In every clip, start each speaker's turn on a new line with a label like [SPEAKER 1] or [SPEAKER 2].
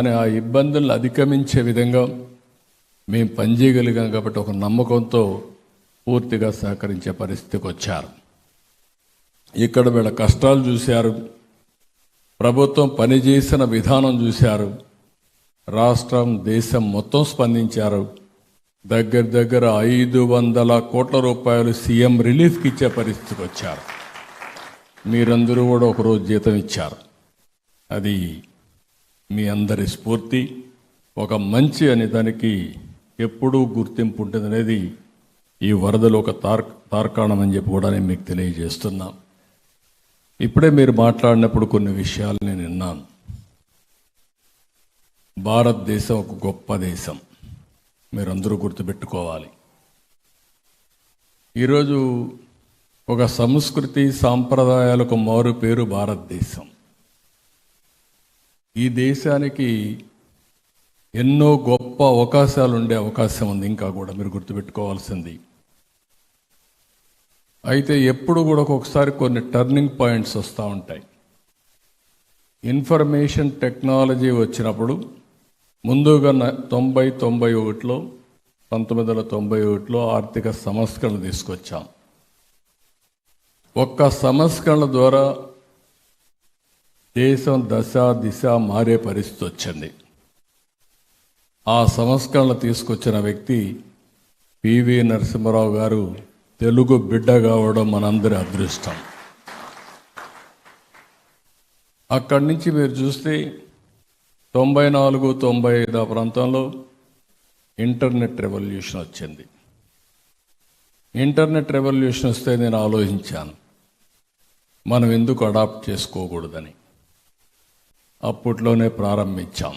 [SPEAKER 1] కానీ ఆ ఇబ్బందులను అధిగమించే విధంగా మేము పనిచేయగలిగాం కాబట్టి ఒక నమ్మకంతో పూర్తిగా సహకరించే పరిస్థితికి వచ్చారు. ఇక్కడ వీళ్ళ కష్టాలు చూశారు. ప్రభుత్వం పనిచేసిన విధానం చూశారు. రాష్ట్రం దేశం మొత్తం స్పందించారు. దగ్గర దగ్గర ఐదు వందల కోట్ల రూపాయలు సీఎం రిలీఫ్కి ఇచ్చే పరిస్థితికి వచ్చారు. మీరందరూ కూడా ఒకరోజు జీతం ఇచ్చారు. అది మీ అందరి స్ఫూర్తి ఒక మంచి అనే దానికి ఎప్పుడూ గుర్తింపు ఉంటుంది అనేది ఈ వరదలు ఒక తార్ తార్కాణం అని చెప్పి కూడా నేను మీకు తెలియజేస్తున్నా. ఇప్పుడే మీరు మాట్లాడినప్పుడు కొన్ని విషయాలు నేను విన్నాను. భారతదేశం ఒక గొప్ప దేశం. మీరందరూ గుర్తుపెట్టుకోవాలి. ఈరోజు ఒక సంస్కృతి సాంప్రదాయాలకు మారు పేరు భారతదేశం. ఈ దేశానికి ఎన్నో గొప్ప అవకాశాలు ఉండే అవకాశం ఉంది ఇంకా కూడా మీరు గుర్తుపెట్టుకోవాల్సింది. అయితే ఎప్పుడు కూడా ఒక్కొక్కసారి కొన్ని టర్నింగ్ పాయింట్స్ వస్తూ ఉంటాయి. ఇన్ఫర్మేషన్ టెక్నాలజీ వచ్చినప్పుడు ముందుగా న- తొంభై తొంభై ఒకటిలో పంతొమ్మిది వందల తొంభై ఒకటిలో ఆర్థిక సంస్కరణ తీసుకొచ్చాం. ఒక్క సంస్కరణ ద్వారా దేశం దశ దిశ మారే పరిస్థితి వచ్చింది. ఆ సంస్కరణ తీసుకొచ్చిన వ్యక్తి పివి నరసింహారావు గారు తెలుగు బిడ్డ కావడం మనందరి అదృష్టం. అక్కడి నుంచి మీరు చూస్తే తొంభై నాలుగు తొంభై ఐదు ఆ ప్రాంతంలో ఇంటర్నెట్ రెవల్యూషన్ వచ్చింది. ఇంటర్నెట్ రెవల్యూషన్ వస్తే నేను ఆలోచించాను మనం ఎందుకు అడాప్ట్ చేసుకోకూడదని. అప్పట్లోనే ప్రారంభించాం.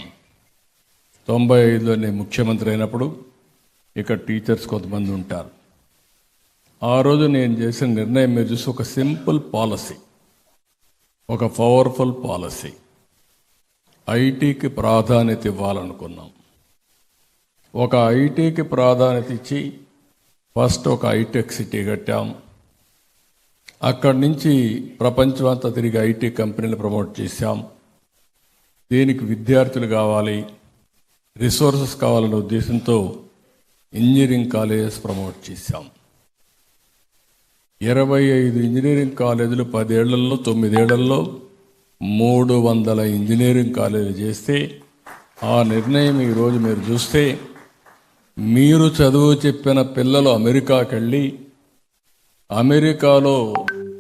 [SPEAKER 1] తొంభై ఐదులో నేను ముఖ్యమంత్రి అయినప్పుడు ఇక్కడ టీచర్స్ కొంతమంది ఉంటారు. ఆ రోజు నేను చేసిన నిర్ణయం మీరు చూసి ఒక సింపుల్ పాలసీ. ఒక పవర్ఫుల్ పాలసీ. ఐటీకి ప్రాధాన్యత ఇవ్వాలనుకున్నాం. ఒక ఐటీకి ప్రాధాన్యత ఇచ్చి ఫస్ట్ ఒక ఐటెక్ సిటీ కట్టాం. అక్కడి నుంచి ప్రపంచం అంతా తిరిగి ఐటీ కంపెనీలు ప్రమోట్ చేశాం. దీనికి విద్యార్థులు కావాలి? రిసోర్సెస్ కావాలనే ఉద్దేశంతో ఇంజనీరింగ్ కాలేజెస్ ప్రమోట్ చేశాం. ఇరవై ఐదు ఇంజనీరింగ్ కాలేజీలు పదేళ్ళలో తొమ్మిదేళ్ళలో మూడు వందల ఇంజనీరింగ్ కాలేజీలు చేస్తే ఆ నిర్ణయం ఈరోజు మీరు చూస్తే మీరు చదువు చెప్పిన పిల్లలు అమెరికాకి వెళ్ళి అమెరికాలో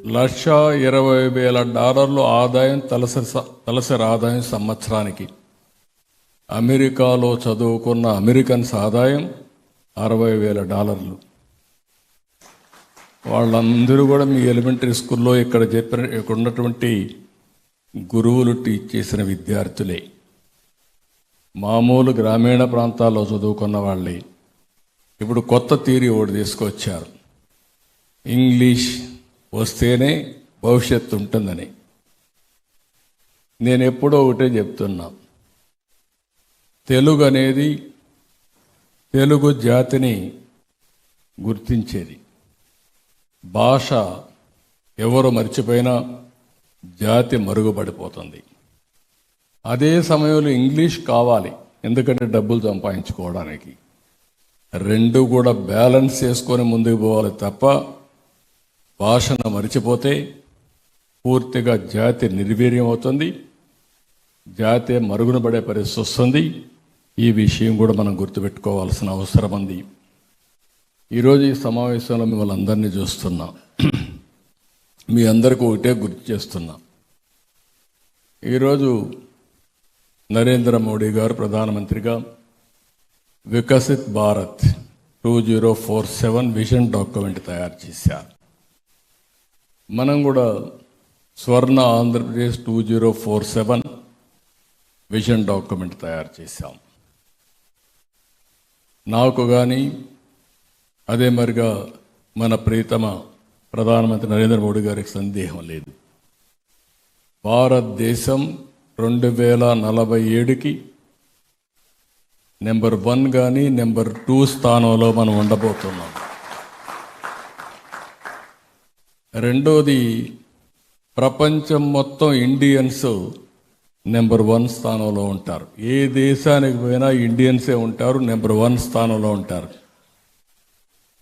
[SPEAKER 1] లక్ష ఇరవై వేల డాలర్లు ఆదాయం తలసరి స- తలసరి ఆదాయం సంవత్సరానికి. అమెరికాలో చదువుకున్న అమెరికన్స్ ఆదాయం అరవై వేల డాలర్లు. వాళ్ళందరూ కూడా మీ ఎలిమెంటరీ స్కూల్లో ఇక్కడ చెప్పిన ఇక్కడ ఉన్నటువంటి గురువులు టీచ్ చేసిన విద్యార్థులే. మామూలు గ్రామీణ ప్రాంతాల్లో చదువుకున్న వాళ్ళే. ఇప్పుడు కొత్త థీరీ ఒకటి తీసుకొచ్చారు. ఇంగ్లీష్ వస్తేనే భవిష్యత్తు ఉంటుందని. నేను ఎప్పుడో ఒకటే చెప్తున్నా. తెలుగు అనేది తెలుగు జాతిని గుర్తించేది. భాష ఎవరు మర్చిపోయినా జాతి మరుగుపడిపోతుంది. అదే సమయంలో ఇంగ్లీష్ కావాలి ఎందుకంటే డబ్బులు సంపాదించుకోవడానికి. రెండు కూడా బ్యాలెన్స్ చేసుకొని ముందుకు పోవాలి తప్ప భాషను మరిచిపోతే పూర్తిగా జాతి నిర్వీర్యం అవుతుంది. జాతి మరుగున పడే పరిస్థితి వస్తుంది. ఈ విషయం కూడా మనం గుర్తుపెట్టుకోవాల్సిన అవసరం ఉంది. ఈరోజు ఈ సమావేశంలో మిమ్మల్ని అందరినీ చూస్తున్నా. మీ అందరికీ ఒకటే గుర్తు చేస్తున్నా. ఈరోజు నరేంద్ర మోడీ గారు ప్రధానమంత్రిగా Viksit Bharat two zero four seven vision document తయారు చేశారు. మనం కూడా Swarna Andhra Pradesh two zero four seven vision document తయారు చేశాం. నాకు కానీ అదే మరిగా మన ప్రీతమ ప్రధానమంత్రి నరేంద్ర మోడీ గారికి సందేహం లేదు. భారతదేశం రెండు వేల నలభై ఏడుకి నెంబర్ వన్ కానీ నెంబర్ టూ స్థానంలో మనం ఉండబోతున్నాం. రెండోది ప్రపంచం మొత్తం ఇండియన్స్ నెంబర్ వన్ స్థానంలో ఉంటారు. ఏ దేశానికి పోయినా ఇండియన్సే ఉంటారు నెంబర్ వన్ స్థానంలో ఉంటారు.